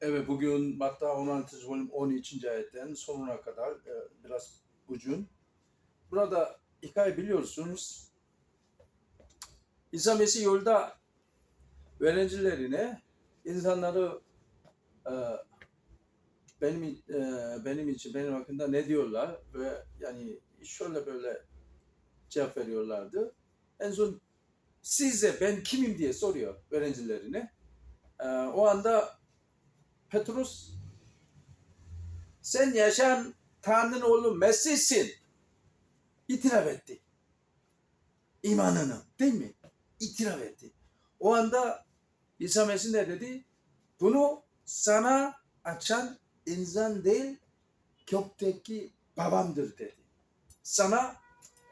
Evet bugün Matta 16. bölüm 13. ayetten sonuna kadar e, biraz ucun. Burada hikaye biliyorsunuz. İsa Mesih yolda öğrencilerine insanları e, benim e, benim için benim hakkında ne diyorlar ve yani şöyle böyle cevap veriyorlardı. En son size ben kimim diye soruyor öğrencilerine. O anda Petrus sen yaşayan Tanrı'nın oğlu Mesih'sin. İtiraf etti. İmanını değil mi? İtiraf etti. O anda İsa Mesih ne dedi? Bunu sana açan insan değil gökteki babamdır dedi. Sana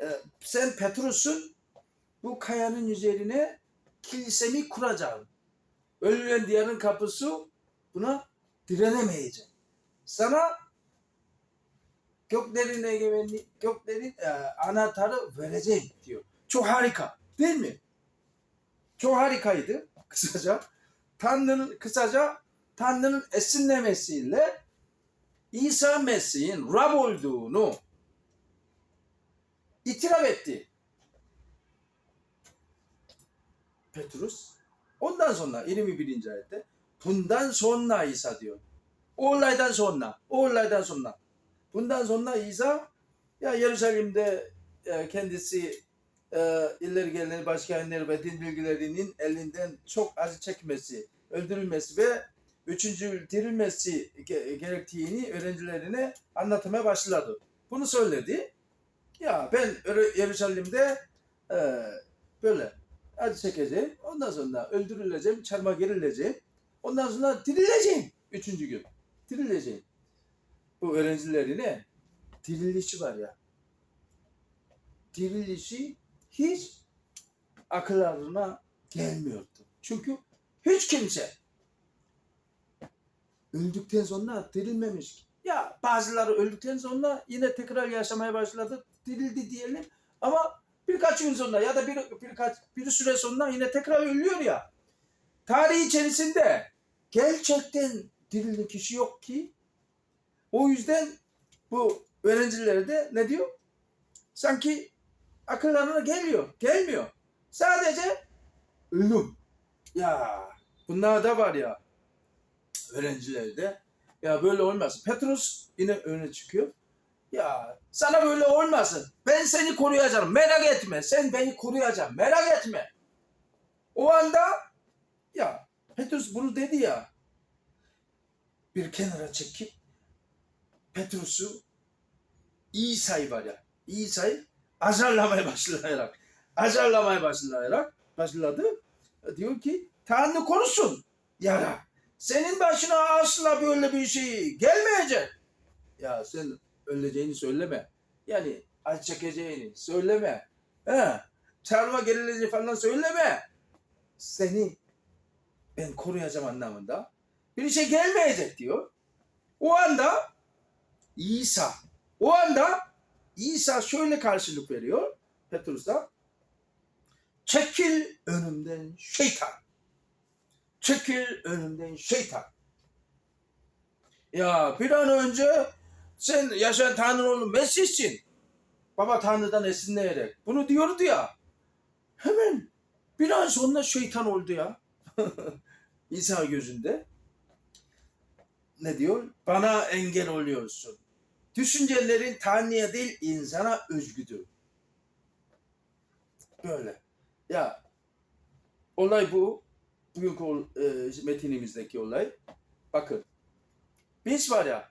e, sen Petrus'un bu kayanın üzerine kilisemi kuracağım. Ölülen diyarın kapısı buna direnemeyecek. Sana göklerin egemenliği, göklerin e, anahtarı vereceğim diyor. Çok harika değil mi? Çok harikaydı kısaca. Tanrı'nın kısaca Tanrı'nın esinlemesiyle İsa Mesih'in Rab olduğunu itiraf etti. Petrus. Ondan sonra 21. ayette bundan sonra İsa diyor. O olaydan sonra, o olaydan sonra. Bundan sonra İsa ya Yeruşalim'de e, kendisi e, ileri gelen başkentleri ve din bilgilerinin elinden çok acı çekmesi, öldürülmesi ve üçüncü dirilmesi ge- gerektiğini öğrencilerine anlatmaya başladı. Bunu söyledi. Ya ben Yer- Yeruşalim'de e, böyle acı çekeceğim. Ondan sonra öldürüleceğim, çarmıha gerileceğim. Ondan sonra dirileceğim. Üçüncü gün. Dirileceğim. Bu öğrencilerine dirilişi var ya. Dirilişi hiç akıllarına gelmiyordu. Çünkü hiç kimse öldükten sonra dirilmemiş. ki. Ya bazıları öldükten sonra yine tekrar yaşamaya başladı. Dirildi diyelim. Ama birkaç gün sonra ya da bir, birkaç bir süre sonra yine tekrar ölüyor ya. Tarih içerisinde gerçekten dirildi kişi yok ki. O yüzden bu öğrencilere de ne diyor? Sanki akıllarına geliyor. Gelmiyor. Sadece ölüm. Ya bunlar da var ya öğrencilerde. Ya böyle olmasın. Petrus yine öne çıkıyor. Ya sana böyle olmasın. Ben seni koruyacağım. Merak etme. Sen beni koruyacaksın. Merak etme. O anda ya Petrus bunu dedi ya. Bir kenara çekip Petrus'u İsa'yı var ya. İsa'yı azarlamaya başlayarak azarlamaya başlayarak başladı. Diyor ki Tanrı korusun yara. Senin başına asla böyle bir şey gelmeyecek. Ya sen öleceğini söyleme. Yani acı çekeceğini söyleme. He, çarmıha gerileceğini falan söyleme. Seni ben koruyacağım anlamında. Bir şey gelmeyecek diyor. O anda İsa, o anda İsa şöyle karşılık veriyor Petrus'a. Çekil önümden şeytan. Çekil önümden şeytan. Ya bir an önce sen yaşayan Tanrı oğlu Mesih'sin. Baba Tanrı'dan esinleyerek. Bunu diyordu ya. Hemen bir an sonra şeytan oldu ya. İsa gözünde. Ne diyor? Bana engel oluyorsun. Düşüncelerin Tanrı'ya değil insana özgüdür. Böyle. Ya olay bu. Bugünkü ol- e, metinimizdeki olay. Bakın. Biz var ya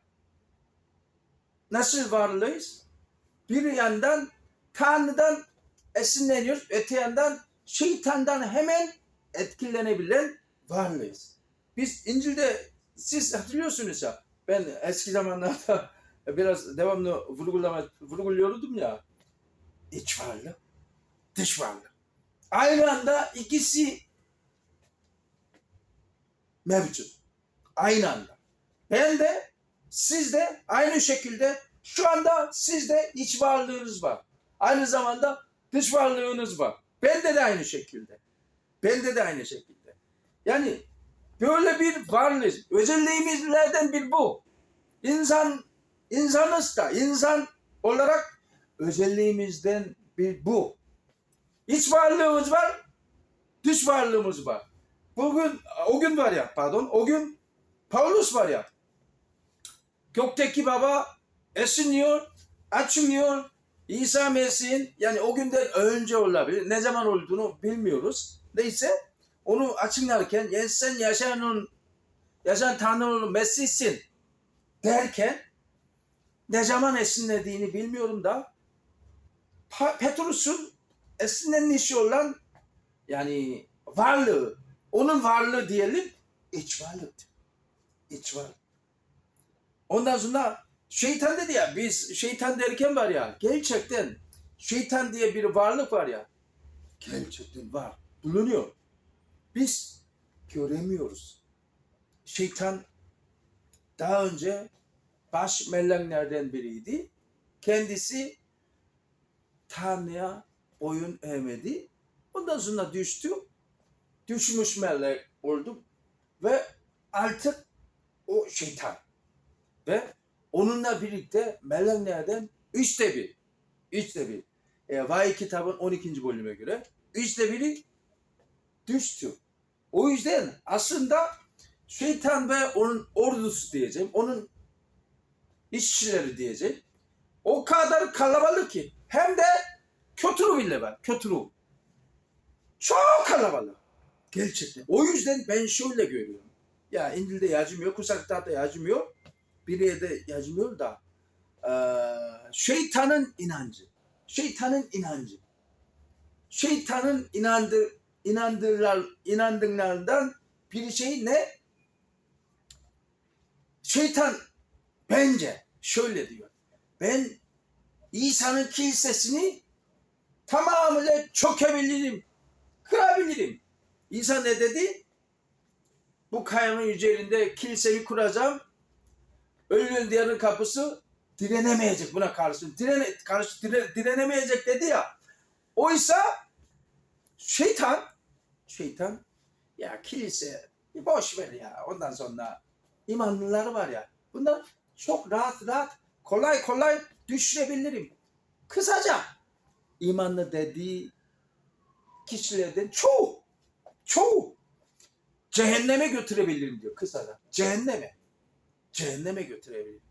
nasıl varlığız? Bir yandan Tanrı'dan esinleniyoruz. Öte yandan şeytandan hemen etkilenebilen varlığız. Biz İncil'de siz hatırlıyorsunuz ya ben eski zamanlarda biraz devamlı vurgulama, vurguluyordum ya iç varlık, dış varlık. Aynı anda ikisi mevcut. Aynı anda. Ben de siz de aynı şekilde şu anda sizde iç varlığınız var. Aynı zamanda dış varlığınız var. Bende de aynı şekilde. Bende de aynı şekilde. Yani Böyle bir varlık. Özelliğimizlerden bir bu. İnsan, insanız da insan olarak özelliğimizden bir bu. İç varlığımız var, dış varlığımız var. Bugün, o gün var ya, pardon, o gün Paulus var ya. Gökteki baba esiniyor, açmıyor. İsa Mesih'in yani o günden önce olabilir. Ne zaman olduğunu bilmiyoruz. Neyse onu açıklarken "Ya sen yaşayan, yaşayan Tanrı'nın Mesih'sin derken ne zaman esinlediğini bilmiyorum da Petrus'un esinlenişi olan yani varlığı, onun varlığı diyelim iç varlıktır. İç varlık. Ondan sonra şeytan dedi ya biz şeytan derken var ya gerçekten şeytan diye bir varlık var ya gerçekten var. Bulunuyor. Biz göremiyoruz. Şeytan daha önce baş meleklerden biriydi. Kendisi Tanrı'ya boyun eğmedi. Ondan sonra düştü. Düşmüş melek oldu. Ve artık o şeytan. Ve onunla birlikte meleklerden üçte bir. Üçte bir. E, Vahiy kitabın 12. bölüme göre üçte biri düştü. O yüzden aslında şeytan ve onun ordusu diyeceğim. Onun işçileri diyeceğim. O kadar kalabalık ki. Hem de kötü bile var. Kötü. Çok kalabalık. Gerçekten. O yüzden ben şöyle görüyorum. Ya İncil'de yazmıyor, Kutsal da yazmıyor. Bir yerde yazmıyor da eee, şeytanın inancı. Şeytanın inancı. Şeytanın inandı, inandırlar, inandırlarından bir şey ne? Şeytan bence şöyle diyor. Ben İsa'nın kilisesini tamamıyla çökebilirim, kırabilirim. İsa ne dedi? Bu kayanın üzerinde kiliseyi kuracağım. Ölünün diyarın kapısı direnemeyecek buna karşı. Direne, karşı dire- direnemeyecek dedi ya. Oysa şeytan, şeytan ya kilise boş ver ya. Ondan sonra imanlılar var ya. Bunlar çok rahat rahat kolay kolay düşürebilirim. Kısaca imanlı dediği kişilerden çoğu çoğu cehenneme götürebilirim diyor kısaca. Cehenneme. Cehenneme götürebilirim.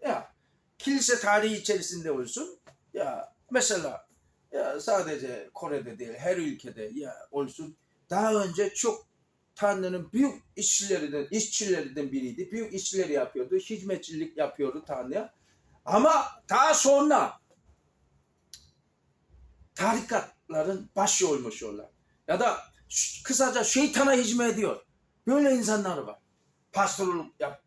Ya kilise tarihi içerisinde olsun. Ya mesela ya sadece Kore'de değil her ülkede ya olsun. Daha önce çok Tanrı'nın büyük işçilerinden, işçilerinden biriydi. Büyük işçileri yapıyordu. Hizmetçilik yapıyordu Tanrı'ya. Ama daha sonra tarikatların başı olmuş onlar. Ya da kısaca şeytana hizmet ediyor. Böyle insanlar var. Pastorluk yap.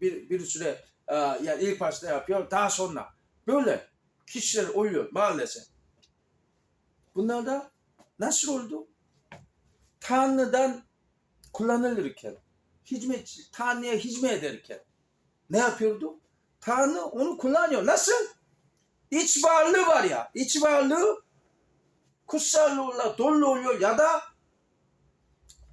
Bir, bir süre e, yani ilk başta yapıyor. Daha sonra böyle kişiler oluyor maalesef. Bunlar da nasıl oldu? Tanrı'dan kullanılırken, hizmetçi, Tanrı'ya hizmet ederken ne yapıyordu? Tanrı onu kullanıyor. Nasıl? İç varlığı var ya, iç varlığı kutsallığıyla dolu oluyor ya da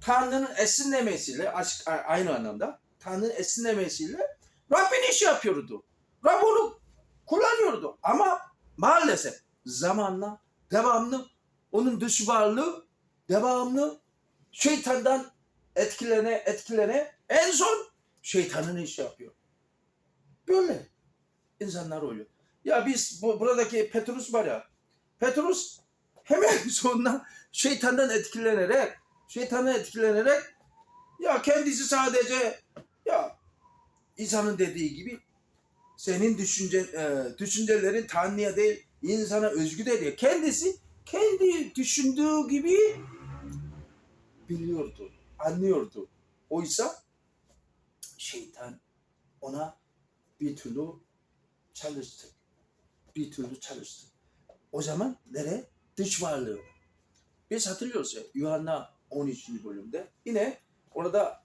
Tanrı'nın esinlemesiyle, aynı anlamda Tanrı'nın esinlemesiyle Rabbin işi yapıyordu. Rab onu kullanıyordu. Ama maalesef zamanla devamlı onun dış varlığı devamlı şeytandan etkilene etkilene en son şeytanın işi yapıyor. Böyle insanlar oluyor. Ya biz bu, buradaki Petrus var ya Petrus hemen sonra şeytandan etkilenerek şeytandan etkilenerek ya kendisi sadece ya İsa'nın dediği gibi senin düşünce, e, düşüncelerin Tanrı'ya değil insana özgü de diye. Kendisi kendi düşündüğü gibi biliyordu, anlıyordu. Oysa şeytan ona bir türlü çalıştı. Bir türlü çalıştı. O zaman nereye? Dış varlığı. Biz hatırlıyoruz ya Yuhanna 13. bölümde yine orada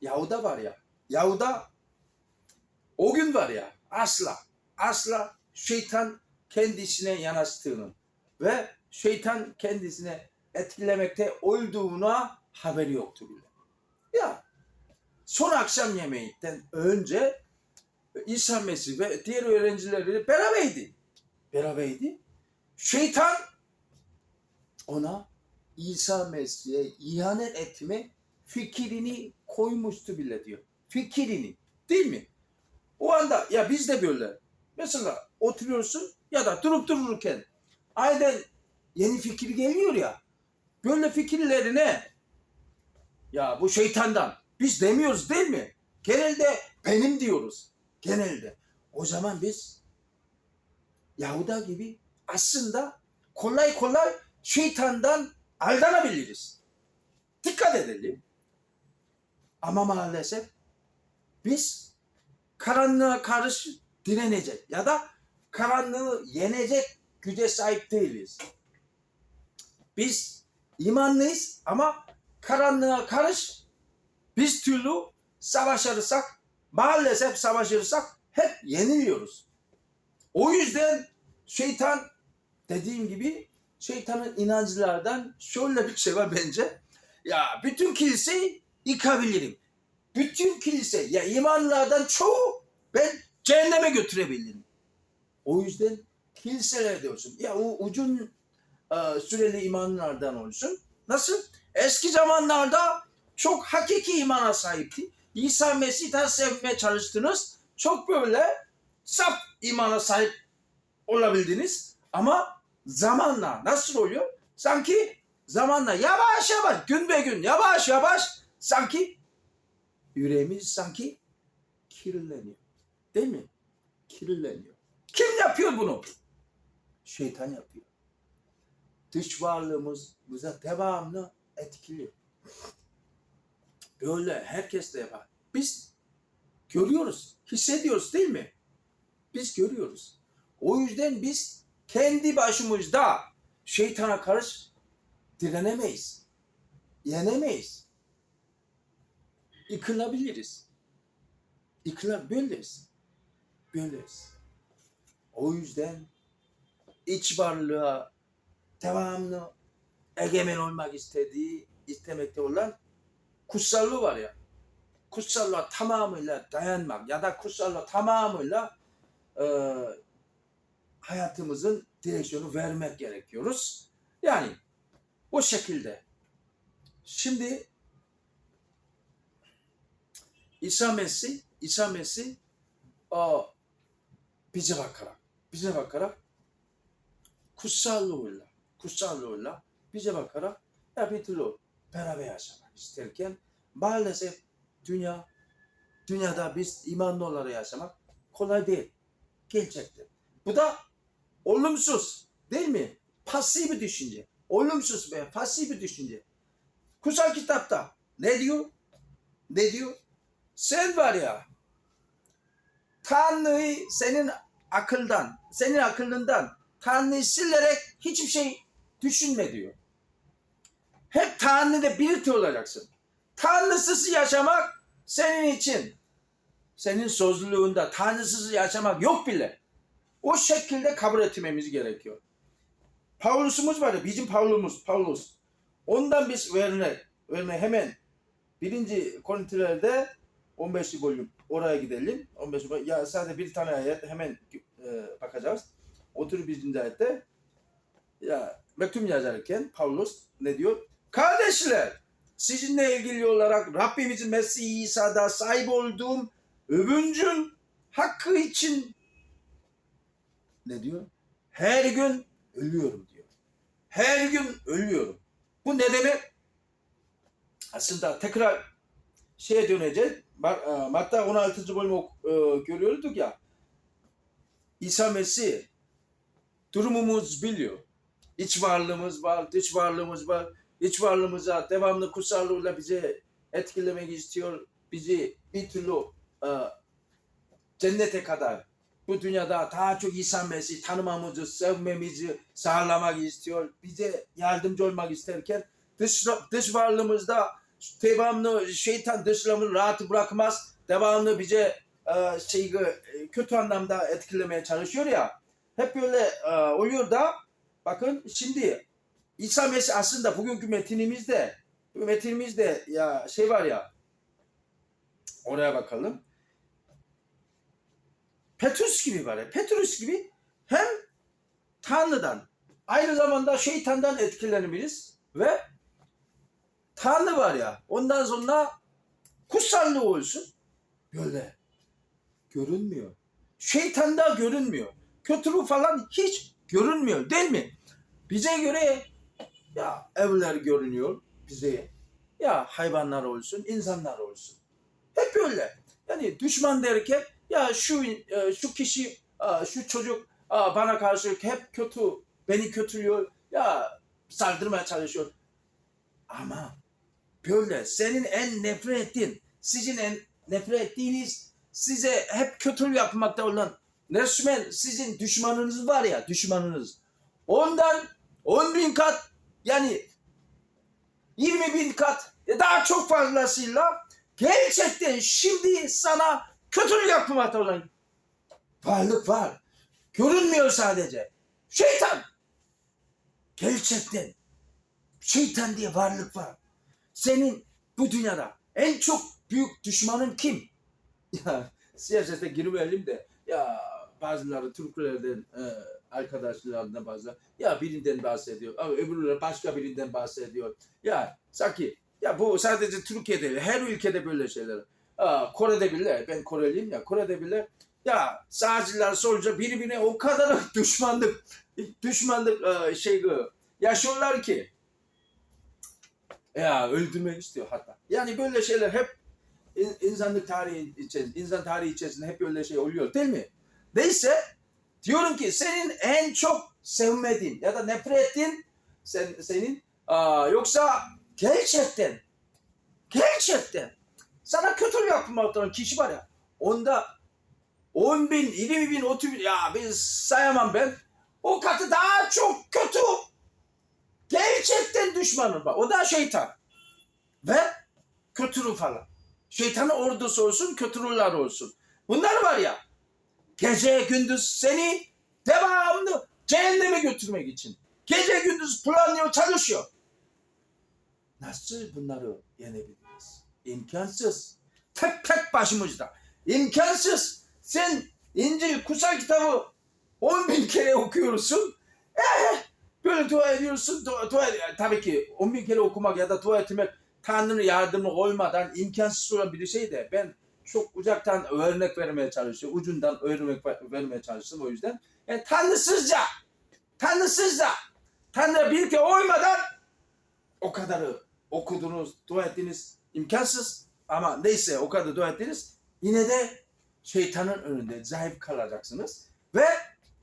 Yahuda var ya. Yahuda o gün var ya asla asla şeytan kendisine yanaştığını ve şeytan kendisine etkilemekte olduğuna haberi yoktu bile. Ya son akşam yemeğinden önce İsa Mesih ve diğer öğrencileri beraberdi. Beraberdi. Şeytan ona İsa Mesih'e ihanet etme fikrini koymuştu bile diyor. Fikrini. Değil mi? O anda ya biz de böyle. Mesela oturuyorsun ya da durup dururken aynen yeni fikir geliyor ya. Böyle fikirlerine ya bu şeytandan biz demiyoruz değil mi? Genelde benim diyoruz. Genelde. O zaman biz Yahuda gibi aslında kolay kolay şeytandan aldanabiliriz. Dikkat edelim. Ama maalesef biz karanlığa karşı direnecek ya da karanlığı yenecek güce sahip değiliz. Biz imanlıyız ama karanlığa karış biz türlü savaşırsak maalesef savaşırsak hep yeniliyoruz. O yüzden şeytan dediğim gibi şeytanın inancılardan şöyle bir şey var bence. Ya bütün kiliseyi yıkabilirim. Bütün kilise ya imanlardan çoğu ben cehenneme götürebilirim. O yüzden kiliselerde olsun. Ya o ucun e, süreli imanlardan olsun. Nasıl? Eski zamanlarda çok hakiki imana sahipti. İsa Mesih'ten sevmeye çalıştınız. Çok böyle saf imana sahip olabildiniz. Ama zamanla nasıl oluyor? Sanki zamanla yavaş yavaş gün be gün yavaş yavaş sanki yüreğimiz sanki kirleniyor. Değil mi? Kirleniyor. Kim yapıyor bunu? Şeytan yapıyor. Dış varlığımız bize devamlı etkiliyor. Böyle herkes de yapar. Biz görüyoruz, hissediyoruz değil mi? Biz görüyoruz. O yüzden biz kendi başımızda şeytana karşı direnemeyiz. Yenemeyiz. Yıkılabiliriz. Yıkılabiliriz. Böyleyiz. O yüzden iç varlığa devamlı egemen olmak istediği, istemekte olan kutsallığı var ya. Kutsallığa tamamıyla dayanmak ya da kutsallığa tamamıyla e, hayatımızın direksiyonu vermek gerekiyoruz. Yani o şekilde. Şimdi İsa Mesih, İsa Mesih o bize bakarak, bize bakarak kutsallığıyla, kutsallığıyla bize bakarak ya bir türlü beraber yaşamak isterken maalesef dünya, dünyada biz imanlı olarak yaşamak kolay değil. Gerçekten. Bu da olumsuz değil mi? Pasif bir düşünce. Olumsuz ve pasif bir düşünce. Kutsal kitapta ne diyor? Ne diyor? Sen var ya Tanrı'yı senin akıldan, senin akıllından Tanrı'yı silerek hiçbir şey düşünme diyor. Hep Tanrı'da birlikte olacaksın. Tanrısız yaşamak senin için. Senin sözlülüğünde Tanrısız yaşamak yok bile. O şekilde kabul etmemiz gerekiyor. Paulus'umuz var ya, bizim Paulus, Paulus. Ondan biz vermek, verme hemen birinci Korintilerde 15. bölüm oraya gidelim. 15. bölüm. Ya sadece bir tane ayet hemen e, bakacağız. 31. ayette ya mektum yazarken Paulus ne diyor? Kardeşler sizinle ilgili olarak Rabbimizin Mesih İsa'da sahip olduğum övüncün hakkı için ne diyor? Her gün ölüyorum diyor. Her gün ölüyorum. Bu ne demek? Aslında tekrar şeye döneceğiz. Mar- e, Matta 16. bölümü e, görüyorduk ya. İsa Mesih durumumuz biliyor. İç varlığımız var, dış varlığımız var. İç varlığımıza devamlı kutsallığıyla bizi etkilemek istiyor. Bizi bir türlü e, cennete kadar bu dünyada daha çok İsa Mesih tanımamızı, sevmemizi sağlamak istiyor. Bize yardımcı olmak isterken dış, dış varlığımızda devamlı şeytan dışlamını rahat bırakmaz. Devamlı bize e, şey, kötü anlamda etkilemeye çalışıyor ya. Hep böyle e, oluyor da bakın şimdi İsa Mesih aslında bugünkü metinimizde bu metinimizde ya şey var ya Oraya bakalım. Petrus gibi var ya. Petrus gibi hem Tanrı'dan aynı zamanda şeytandan etkileniriz ve Tanrı var ya ondan sonra kutsallığı olsun böyle görünmüyor. Şeytanda görünmüyor. Kötülük falan hiç görünmüyor değil mi? Bize göre ya evler görünüyor bize. Ya hayvanlar olsun, insanlar olsun. Hep öyle. Yani düşman derken ya şu e, şu kişi, e, şu çocuk e, bana karşı hep kötü, beni kötülüyor. Ya saldırmaya çalışıyor. Ama böyle senin en nefret ettiğin, sizin en nefret ettiğiniz size hep kötülük yapmakta olan resmen sizin düşmanınız var ya düşmanınız. Ondan 10 bin kat yani 20 bin kat ya daha çok fazlasıyla gerçekten şimdi sana kötülük yapmakta olan varlık var. Görünmüyor sadece. Şeytan. Gerçekten şeytan diye varlık var. Senin bu dünyada en çok büyük düşmanın kim? Ya siyasete girmeyelim de ya bazıları Türklerden e, arkadaşlarından bazı ya birinden bahsediyor ama öbürleri başka birinden bahsediyor. Ya sanki ya bu sadece Türkiye'de değil, her ülkede böyle şeyler. Aa, Kore'de bile ben Koreliyim ya Kore'de bile ya sağcılar solcu birbirine o kadar düşmanlık düşmanlık e, şey yaşıyorlar ki ya öldürmek istiyor hatta. Yani böyle şeyler hep in- insanlık tarihi içerisinde, insan tarihi içerisinde hep böyle şey oluyor değil mi? Neyse diyorum ki senin en çok sevmediğin ya da nefret ettiğin sen, senin aa, yoksa gerçekten gerçekten sana kötülük yapmaktan kişi var ya onda 10 bin, 20 bin, 30 bin ya biz sayamam ben. O katı daha çok kötü. Gerçekten düşmanım bak. O da şeytan. Ve kötülük falan. Şeytanın ordusu olsun, kötülükler olsun. Bunlar var ya gece gündüz seni devamlı cehenneme götürmek için. Gece gündüz planlıyor, çalışıyor. Nasıl bunları yenebiliriz? İmkansız. Tek tek başımızda. İmkansız. Sen İncil kutsal kitabı 10 bin kere okuyorsun. Eh, böyle dua ediyorsun. Dua, dua tabii ki 10 bin kere okumak ya da dua etmek Tanrı'nın yardımı olmadan imkansız olan bir şey de ben çok uzaktan örnek vermeye çalışıyorum. Ucundan örnek ver- vermeye çalıştım o yüzden. Yani Tanrısızca, Tanrısızca, Tanrı birlikte olmadan o kadarı okudunuz, dua ettiniz imkansız. Ama neyse o kadar dua ettiniz. Yine de şeytanın önünde zayıf kalacaksınız. Ve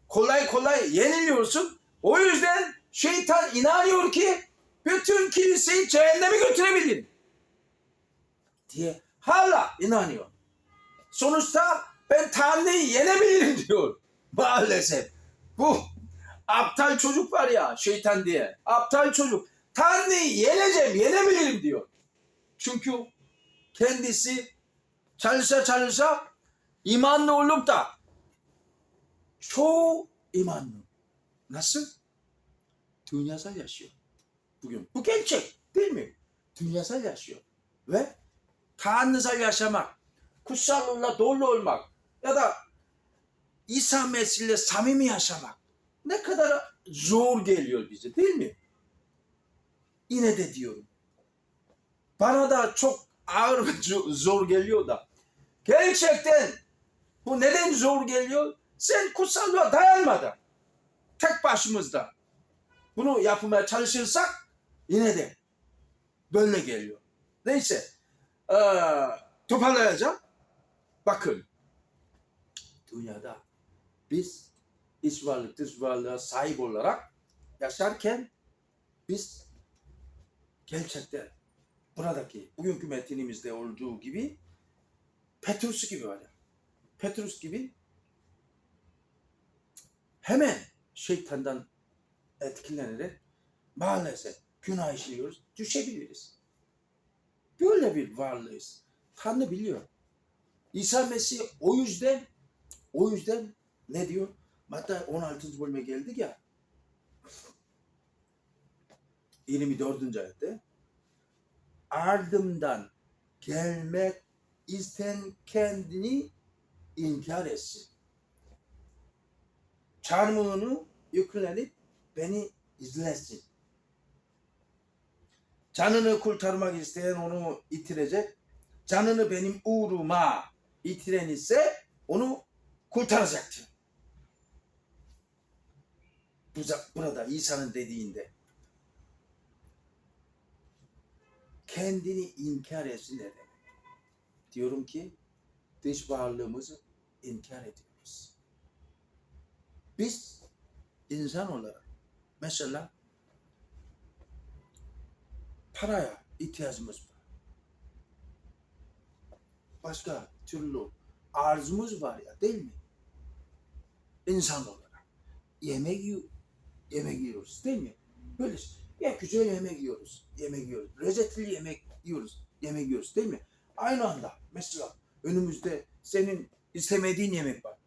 kolay kolay yeniliyorsun. O yüzden şeytan inanıyor ki bütün kiliseyi cehenneme götürebilir. Diye 할라! 이나니요. 소누스타 벤탄니 예네빌리디온 말레셉 부 앞탈 초죽발이야 쉐이탄 디에 앞탈 초죽. 탄니 예네잼 예네빌리디온 춤큐 캔디시 잘사 잘사 이만노 올롭다. 초 이만노. 나스? 두냐살야시오. 부경 부겐책 딜미 두냐살야시오. 왜? Tanrısal yaşamak, kutsallıkla dolu olmak ya da İsa Mesih'le samimi yaşamak ne kadar zor geliyor bize değil mi? Yine de diyorum. Bana da çok ağır ve zo- zor geliyor da. Gerçekten bu neden zor geliyor? Sen kutsallığa dayanmadan tek başımızda bunu yapmaya çalışırsak yine de böyle geliyor. Neyse eee toparlayacağım. Bakın dünyada biz iç varlık dış varlığa sahip olarak yaşarken biz gerçekten buradaki bugünkü metinimizde olduğu gibi Petrus gibi var. Petrus gibi hemen şeytandan etkilenerek maalesef günah işliyoruz, düşebiliriz. Böyle bir varlığız. Tanrı biliyor. İsa Mesih o yüzden o yüzden ne diyor? Hatta 16. bölüme geldik ya. 24. ayette ardımdan gelmek isten kendini inkar etsin. Çarmıhını yüklenip beni izlesin. Canını kurtarmak isteyen onu itirecek. Canını benim uğruma itiren ise onu kurtaracaktır. Bu- Burada İsa'nın dediğinde kendini inkar etsin ne demek? Diyorum ki dış varlığımızı inkar ediyoruz. Biz insan olarak mesela paraya ihtiyacımız var. Başka türlü arzumuz var ya değil mi? İnsan olarak. Yemek yemek yiyoruz değil mi? Böyle ya güzel yemek yiyoruz, yemek yiyoruz. Lezzetli yemek yiyoruz, yemek yiyoruz değil mi? Aynı anda mesela önümüzde senin istemediğin yemek var.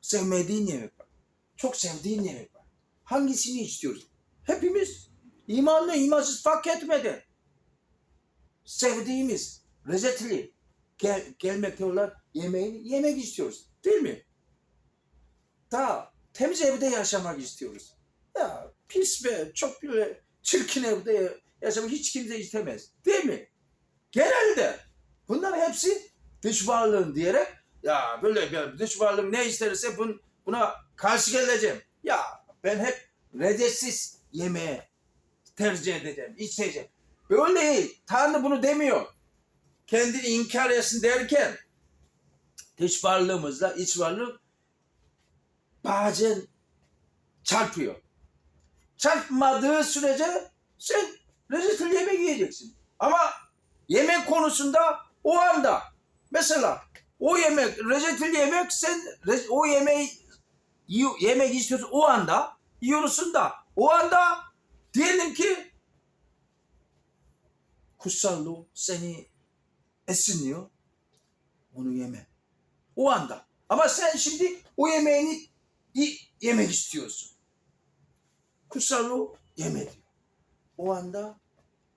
Sevmediğin yemek var. Çok sevdiğin yemek var. Hangisini istiyoruz? Hepimiz imanlı, imansız fark etmeden sevdiğimiz, lezzetli gel, gelmekte olan yemeği yemek istiyoruz. Değil mi? Daha temiz evde yaşamak istiyoruz. Ya pis ve çok böyle çirkin evde yaşamak hiç kimse istemez. Değil mi? Genelde bunlar hepsi dış varlığın diyerek ya böyle bir dış varlığım ne isterse bun, buna karşı geleceğim. Ya ben hep reddetsiz yemeğe tercih edeceğim, içeceğim. Böyle değil. Tanrı bunu demiyor. Kendini inkar etsin derken dış varlığımızla iç varlık bazen çarpıyor. Çarpmadığı sürece sen lezzetli yemek yiyeceksin. Ama yemek konusunda o anda mesela o yemek lezzetli yemek sen o yemeği yemek istiyorsun o anda yiyorsun da o anda diyelim ki kutsallığı seni esinliyor onu yeme. O anda. Ama sen şimdi o yemeğini yemek istiyorsun. Kutsallığı yeme diyor. O anda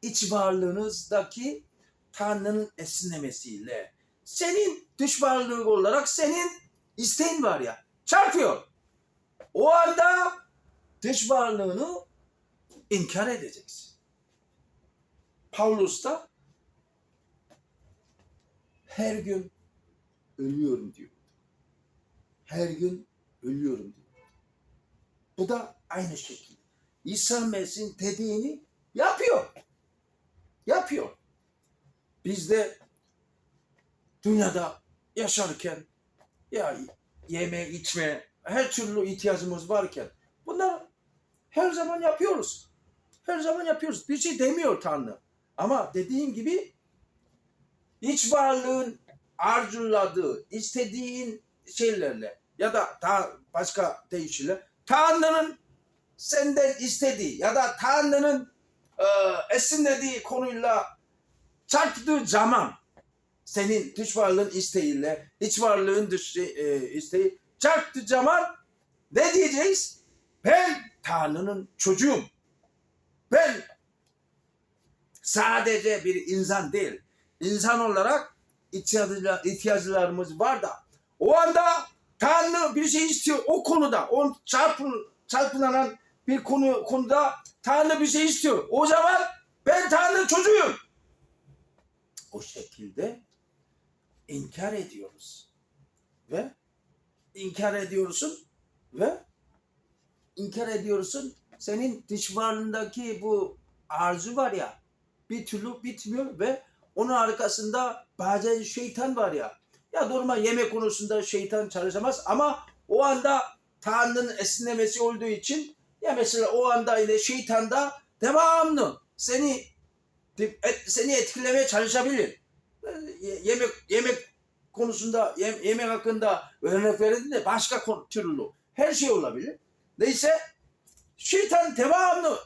iç varlığınızdaki Tanrı'nın esinlemesiyle senin dış varlığı olarak senin isteğin var ya çarpıyor. O anda dış varlığını inkar edeceksin. Paulus da her gün ölüyorum diyor. Her gün ölüyorum diyor. Bu da aynı şekilde. İsa Mesih'in dediğini yapıyor. Yapıyor. Biz de dünyada yaşarken ya yeme, içme, her türlü ihtiyacımız varken bunlar her zaman yapıyoruz. Her zaman yapıyoruz. Bir şey demiyor Tanrı. Ama dediğin gibi iç varlığın arzuladığı, istediğin şeylerle ya da daha başka deyişle Tanrı'nın senden istediği ya da Tanrı'nın e, esinlediği konuyla çarptığı zaman senin dış varlığın isteğiyle iç varlığın dış e, isteği çarptığı zaman ne diyeceğiz? Ben Tanrı'nın çocuğum. Ben sadece bir insan değil. İnsan olarak ihtiyaçlarımız var da o anda Tanrı bir şey istiyor o konuda. O çarpın, çarpılanan bir konu konuda Tanrı bir şey istiyor. O zaman ben Tanrı çocuğuyum. O şekilde inkar ediyoruz. Ve inkar ediyorsun ve inkar ediyorsun. Senin dış varlığındaki bu arzu var ya bir türlü bitmiyor ve onun arkasında bazen şeytan var ya. Ya normal yemek konusunda şeytan çalışamaz ama o anda Tanrı'nın esinlemesi olduğu için ya mesela o anda yine şeytan da devamlı seni seni etkilemeye çalışabilir. Ye- Yemek yemek konusunda yem- yemek hakkında örnek verildiğinde başka konu, türlü her şey olabilir. Neyse şeytan devamlı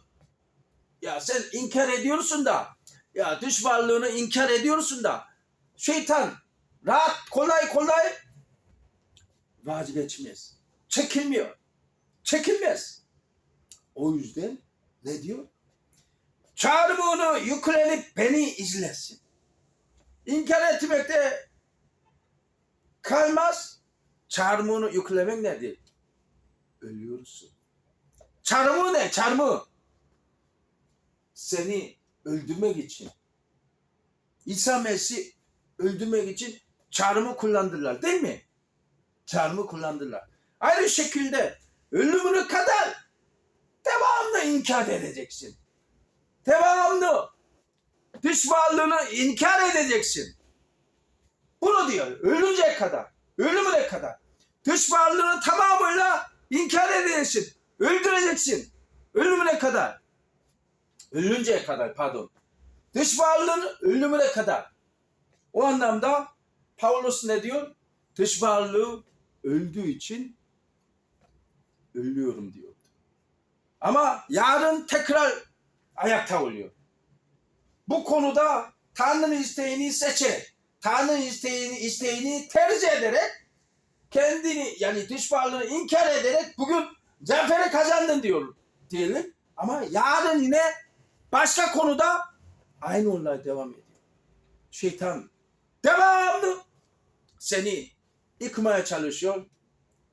ya sen inkar ediyorsun da ya dış varlığını inkar ediyorsun da şeytan rahat kolay kolay vazgeçmez. Çekilmiyor. Çekilmez. O yüzden ne diyor? Çağrı bunu yüklenip beni izlesin. İnkar etmekte kalmaz. Çarmıhını yüklemek nedir? Ölüyorsun. Çarmıh ne? Çarmıh. Seni öldürmek için. İsa Mesih öldürmek için çarmıh kullandılar değil mi? Çarmıh kullandılar. Aynı şekilde ölümüne kadar devamlı inkar edeceksin. Devamlı dış varlığını inkar edeceksin. Bunu diyor. Ölünceye kadar. Ölümüne kadar. Dış varlığını tamamıyla inkar edeceksin. Öldüreceksin. Ölümüne kadar. Ölünceye kadar pardon. Dış varlığın ölümüne kadar. O anlamda Paulus ne diyor? Dış varlığı öldüğü için ölüyorum diyor. Ama yarın tekrar ayakta oluyor. Bu konuda Tanrı'nın isteğini seçer. Tanrı'nın isteğini, isteğini tercih ederek kendini yani dış varlığını inkar ederek bugün zaferi kazandın diyor diyelim. Ama yarın yine başka konuda aynı olay devam ediyor. Şeytan devamlı seni yıkmaya çalışıyor.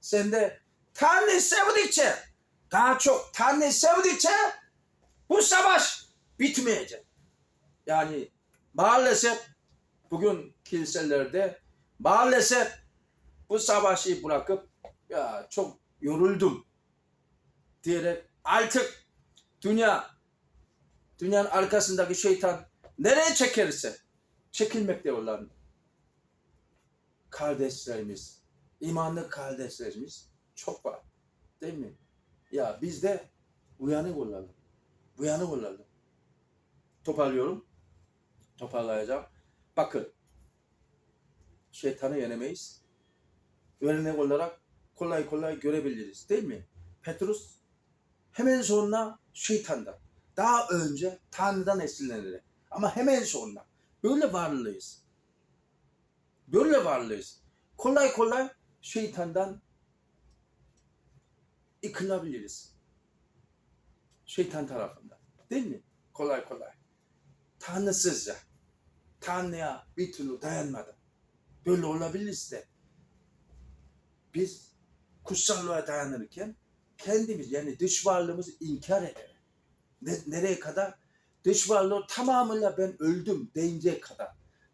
Sen de Tanrı sevdikçe daha çok Tanrı sevdikçe bu savaş bitmeyecek. Yani maalesef bugün kiliselerde maalesef bu savaşı bırakıp ya çok yoruldum diyerek artık dünya dünyanın arkasındaki şeytan nereye çekerse çekilmekte olan kardeşlerimiz, imanlı kardeşlerimiz çok var. Değil mi? Ya biz de uyanık olalım. Uyanık olalım. Toparlıyorum. Toparlayacağım. Bakın. Şeytanı yenemeyiz. Örnek olarak kolay kolay görebiliriz. Değil mi? Petrus hemen sonra şeytandan. Daha önce Tanrı'dan esinlenerek. Ama hemen sonra. Böyle varlığıyız. Böyle varlığıyız. Kolay kolay şeytandan yıkılabiliriz. Şeytan tarafından. Değil mi? Kolay kolay. Tanrısızca. Tanrı'ya bir türlü dayanmadan. Böyle olabiliriz de. Biz kutsallığa dayanırken kendimiz yani dış varlığımızı inkar ederek. Ne- nereye kadar? Dış varlığı tamamıyla ben öldüm deyinceye kadar.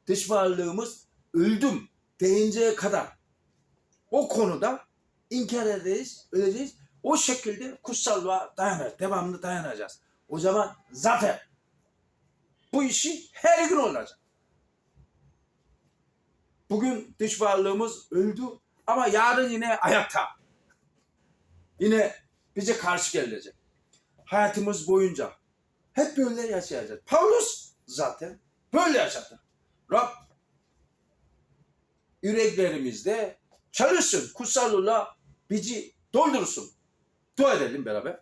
Dış varlığımız öldüm deyinceye kadar. O konuda inkar edeceğiz, öleceğiz. O şekilde kutsallığa dayanır, devamlı dayanacağız. O zaman zafer. Bu işi her gün olacak. Bugün dış varlığımız öldü ama yarın yine ayakta. Yine bize karşı gelecek. Hayatımız boyunca hep böyle yaşayacağız. Paulus zaten böyle yaşadı. Rab yüreklerimizde çalışsın, kutsallığıyla bizi doldursun. Dua edelim beraber.